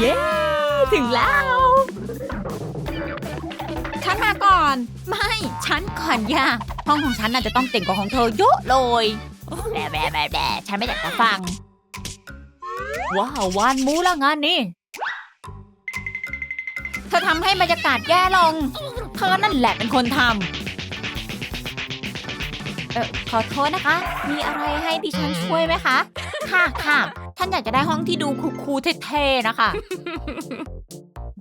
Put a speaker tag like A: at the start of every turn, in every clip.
A: เย้ถึงแล้ว ฉันมาก่อน ไม่ ฉันก่อนย่าห้องของฉันน่าจะต้องเจ๋งกว่าของเธอเยอะเลยแบะแบะแบะแบะฉันไม่อยากจะฟัง ว้าววานมูละงานนี้เธอทำให้บรรยากาศแย่ลง เธอนั่นแหละเป็นคนทำเออขอโทษนะคะ มีอะไรให้ดิฉันช่วยไหมคะ ค่ะค่ะ ท่านอยากจะได้ห้องที่ดูคูลๆเท่ๆนะคะ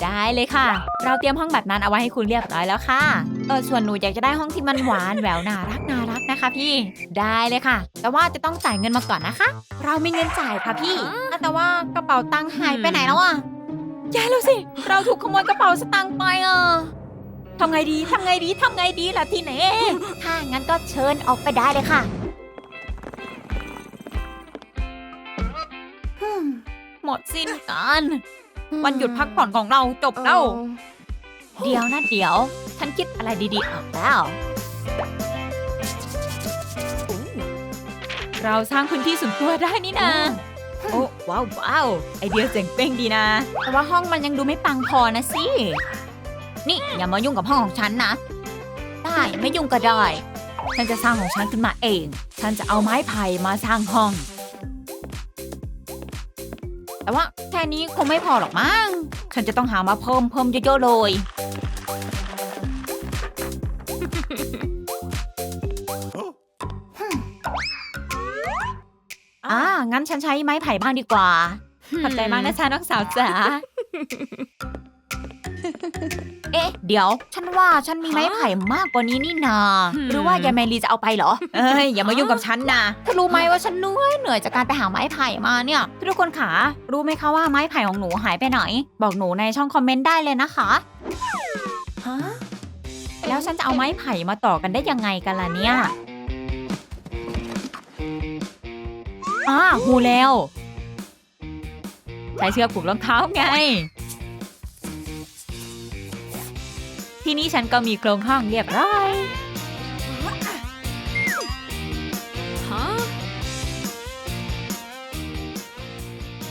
A: ได้เลยค่ะ เราเตรียมห้องแบบนั้นเอาไว้ให้คุณเรียบร้อยแล้วค่ะเออส่วนหนูอยากจะได้ห้องที่มันหวานแหววน่ารักน่ารักนะคะ พี่ ได้เลยค่ะ แต่ว่าจะต้องจ่ายเงินมาก่อนนะคะ เรามีเงินจ่ายค่ะพี่อะแต่ว่ากระเป๋าตังค์หายไปไหนแล้วอะแย่แล้วสิ เราถูกขโมยกระเป๋าสตางค์ไปอะทำไงดีทำไงดีทำไงดีล่ะทีเน่ถ้างั้นก็เชิญออกไปได้เลยค่ะ หมดสิ้นกันวันหยุดพักผ่อนของเราจบแล้ว เดี๋ยวนะเดี๋ยว ฉันคิดอะไรดีๆออกแล้ว เราสร้างพื้นที่ส่วนตัวได้นี่นะโอ้ว้าวว้าวไอเดียเจ๋งเป้งดีนะ แต่ว่าห้องมันยังดูไม่ปังพอนะสิ นี่อย่ามายุ่งกับห้องของฉันนะ ได้ไม่ยุ่งก็ได้ ฉันจะสร้างของฉันขึ้นมาเอง ฉันจะเอาไม้ไผ่มาสร้างห้อง แต่ว่าแค่นี้คงไม่พอหรอกมั้ง ฉันจะต้องหามาเพิ่มเพิ่มเยอะๆเลย อ่า งั้นฉันใช้ไม้ไผ่บ้างดีกว่า ขอบใจมากนะจ๊ะน้องสาวจ๋า เอ๊ะ เดี๋ยว ฉันว่าฉันมีไม้ไผ่มากกว่านี้นี่นา หรือว่ายายแมรี่จะเอาไปเหรอ เอ้ยอย่ามายุ่งกับฉันนะเธอรู้ไหมว่าฉันเหนื่อยเหนื่อยจากการไปหาไม้ไผ่มาเนี่ย ทุกคนขารู้ไหมคะว่าไม้ไผ่ของหนูหายไปไหน บอกหนูในช่องคอมเมนต์ได้เลยนะคะฮะแล้วฉันจะเอาไม้ไผ่มาต่อกันได้ยังไงกันล่ะเนี่ยอ่าหูแล้วใช้เชือกผูกรองเท้าไง ทีนี้ฉันก็มีโครงห้องเรียบร้อย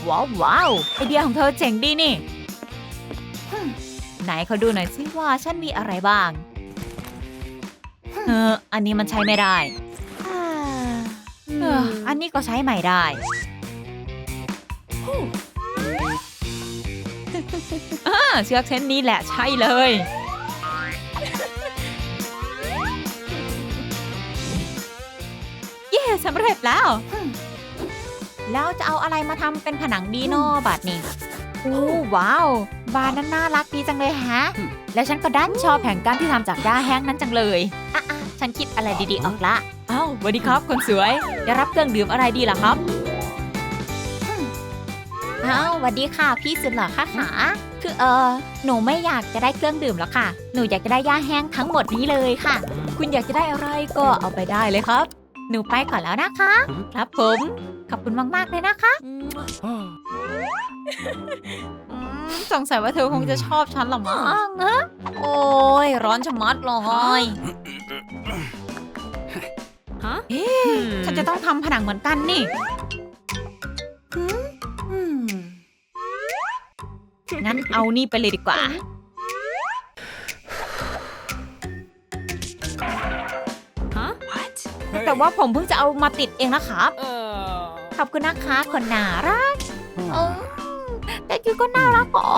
A: ว้าวว้าวไอเดียของเธอเจ๋งดีนี่ฮึ่มไหนเขาดูหน่อยสิว่าฉันมีอะไรบ้าง เออ อันนี้มันใช้ไม่ได้เอออันนี้ก็ใช้ใหม่ได้อ่าเชือกเส้นนี้แหละใช่เลย สำเร็จแล้ว แล้วจะเอาอะไรมาทำเป็นผนังดีโนบัดนี้โอ้ว้าว บานนั้นน่ารักดีจังเลยฮะ แล้วฉันก็ดันชอบแผงกั้นที่ทำจากหญ้าแห้งนั้นจังเลยอะอะฉันคิดอะไรดีๆออกละอ้าวสวัสดีครับคนสวยจะรับเครื่องดื่มอะไรดีล่ะครับอ้าวสวัสดีค่ะ พี่สุดหล่อค่ะขาคือเออหนูไม่อยากจะได้เครื่องดื่มแล้วค่ะ หนูอยากจะได้หญ้าแห้งทั้งหมดนี้เลยค่ะ คุณอยากจะได้อะไรก็เอาไปได้เลยครับ หนูไปก่อนแล้วนะคะ ครับผม ขอบคุณมากๆเลยนะคะอืมสงสัยว่าเธอคงจะชอบฉันหรอมั้งอะโอ้ยร้อนชะมัดเลยเอ๊ะฉันจะต้องทำผนังเหมือนกันนี่งั้นเอานี่ไปเลยดีกว่า แต่ว่าผมเพิ่งจะเอามาติดเองนะครับขอบคุณนะคะคนน่ารักเออแต่คือก็น่ารักเหรอ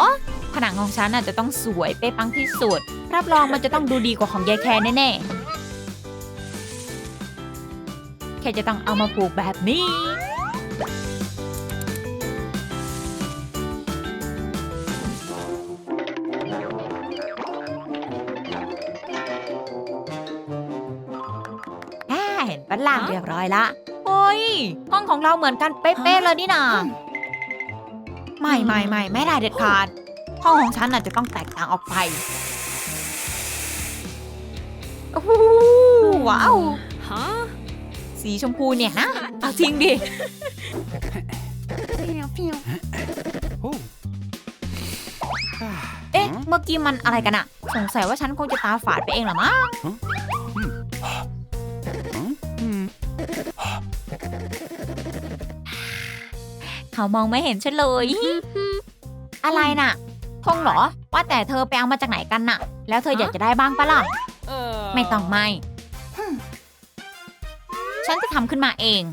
A: ผนังของฉันน่ะจะต้องสวยเป๊ะปังที่สุด รับรองมันจะต้องดูดีกว่าของยายแคร์แน่ๆแค่จะต้องเอามาปลูกแบบนี้ เห็นปะล่างเรียบร้อยละโอ้ยห้องของเราเหมือนกันเป๊ะๆเลยนี่นาไม่ไม่ไม่ไม่ได้เด็ดขาดห้องของฉันน่ะจะต้องแตกต่างออกไปโอ้โหว้าวสีชมพูเนี่ยนะเอาจริงดิเอ๊ะ เมื่อกี้มันอะไรกันอะสงสัยว่าฉันคงจะตาฝาดไปเองเหรอมั้ง เขามองไม่เห็นฉันเลย อะไรน่ะธงเหรอ ว่าแต่เธอไปเอามาจากไหนกันน่ะ แล้วเธออยากจะได้บ้างปะล่ะ ไม่ต้องไม่ฮึ่มฉันจะทำขึ้นมาเอง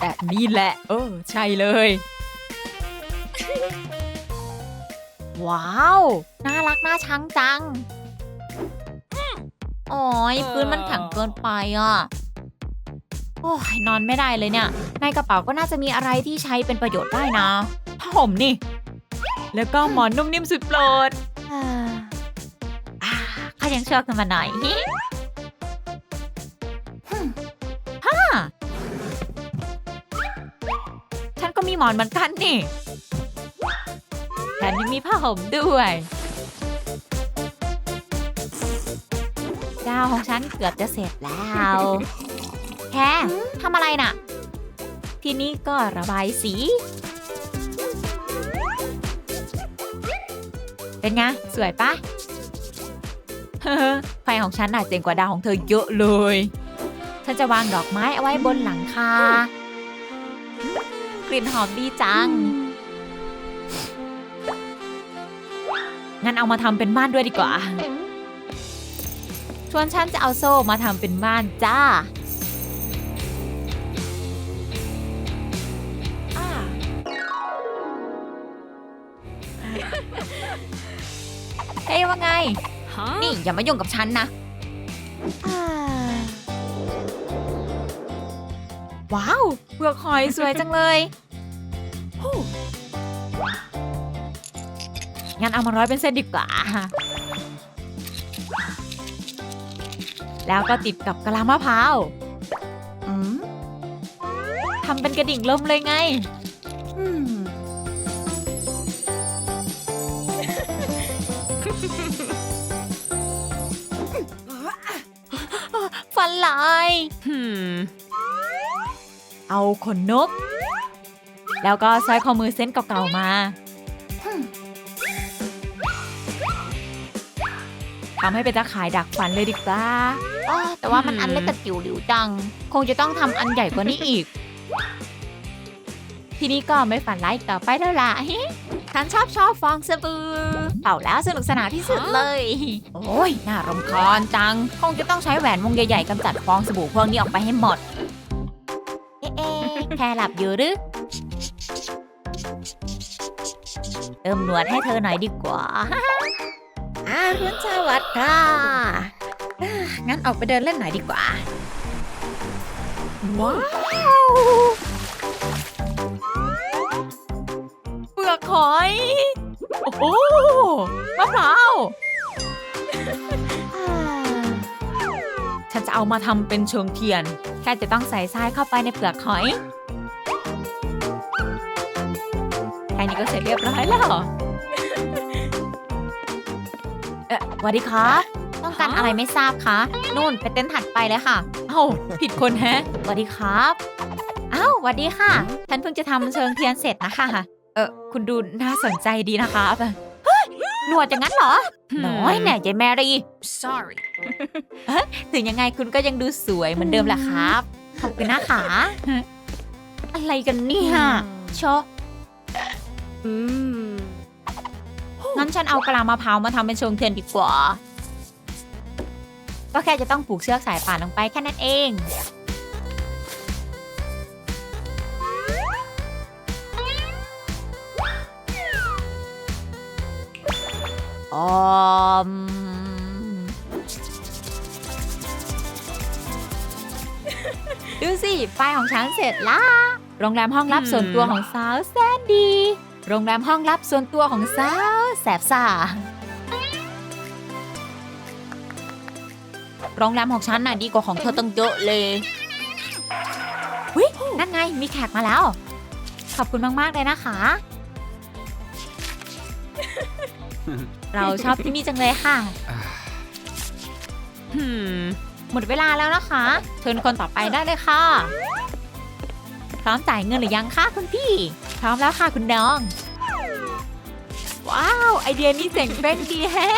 A: แบบนี้แหละ เออ ใช่เลย ว้าว น่ารักน่าชังจังโอ้ยพื้นมันแข็งเกินไปอะ โอ้ยนอนไม่ได้เลยเนี่ย ในกระเป๋าก็น่าจะมีอะไรที่ใช้เป็นประโยชน์ได้นะผ้าห่มนี่ แล้วก็หมอนนุ่มนิ่มสุดโปรดอ่าอ่าข้ายังเชื่อขึ้นมาหน่อยฮิฮึ่มฮ่าฉันก็มีหมอนเหมือนกันนี่ แถมยังมีผ้าห่มด้วยดาวของฉันเกือบจะเสร็จแล้ว แค่ทำอะไรน่ะ ทีนี้ก็ระบายสี เป็นไง สวยปะเฮ้อไฟของฉันน่ะเจ๋งกว่าดาวของเธอเยอะเลย ฉันจะวางดอกไม้เอาไว้บนหลังคากลิ่นหอมดีจัง งั้นเอามาทำเป็นม่านด้วยดีกว่า ชวนฉันจะเอาโซ่มาทำเป็นม่านจ้าเฮ้ยว่าไง นี่อย่ามายุ่งกับฉันนะ ว้าวเปลือกหอยสวยจังเลยฮู้ งั้นเอามาร้อยเป็นเส้นดีกว่า แล้วก็ติดกับกะลามะพร้าวอืมทำเป็นกระดิ่งลมเลยไงอืมฟันลายเอาขนนก แล้วก็สร้อยข้อมือเส้นเก่าๆมา ทำให้เป็นตาข่ายดักฟันเลยดีกว่าอ้อแต่ว่ามันอันเล็กกระจิ๋วหลิวจัง คงจะต้องทำอันใหญ่กว่านี้อีก ทีนี้ก็ไม่ฝันร้ายอีกต่อไปแล้วล่ะฉันชอบชอบฟองสบู่เป่าแล้วสนุกสนานที่สุดเลย โอ้ยน่ารำคาญจัง คงจะต้องใช้แหวนวงใหญ่ๆกำจัดฟองสบู่พวกนี้ออกไปให้หมด เอ๊ะเอ๊ะแค่หลับอยู่หรือเติมหนวดให้เธอหน่อยดีกว่า อารุณสวัสดิ์ค่ะอ่างั้นออกไปเดินเล่นหน่อยดีกว่า ว้าวเปลือกหอย โอ้โหมะพร้าวฉันจะเอามาทำเป็นเชิงเทียน แค่จะต้องใส่ทรายเข้าไปในเปลือกหอย แค่นี้ก็เสร็จเรียบร้อยแล้วเอ๊ะสวัสดีครับ ต้องการอะไรไม่ทราบคะนู่นไปเต้นท์ถัดไปเลยค่ะ เอ้าผิดคนแฮะสวัสดีครับอ้าวสวัสดีค่ะ ฉันเพิ่งจะทำเชิงเทียนเสร็จนะคะ เออคุณดูน่าสนใจดีนะครับเฮ้ยหนวดอย่างนั้นเหรอ น้อยแน่ยายแมรี่
B: Sorry.
A: ถึงยังไงคุณก็ยังดูสวยเหมือนเดิมแหละครับ ขอบคุณนะคะอะไรกันเนี่ยโชะ
B: Mmm.
A: งั้นฉันเอากะลามะพร้าวมาทำเป็นเชิงเทียนดีกว่า ก็แค่จะต้องผูกเชือกสายป่านลงไปแค่นั้นเอง ออมดูสิป้ายของฉันเสร็จละโรงแรมห้องลับส่วนตัวของสาวแสนดีโรงแรมห้องลับส่วนตัวของสาว แสบซ่าโรงแรมของฉันน่ะดีกว่าของเธอตั้งเยอะเลยวินั่นไงมีแขกมาแล้ว ขอบคุณมาก ๆ เลยนะคะ เราชอบที่นี่จังเลยค่ะ
B: Hmm.
A: หมดเวลาแล้วนะคะ เชิญคนต่อไปได้เลยค่ะ พร้อมจ่ายเงินหรือยังคะคุณพี่ พร้อมแล้วค่ะคุณน้อง ว้าว ไอเดียนี้เจ๋งเป้งดีแฮะ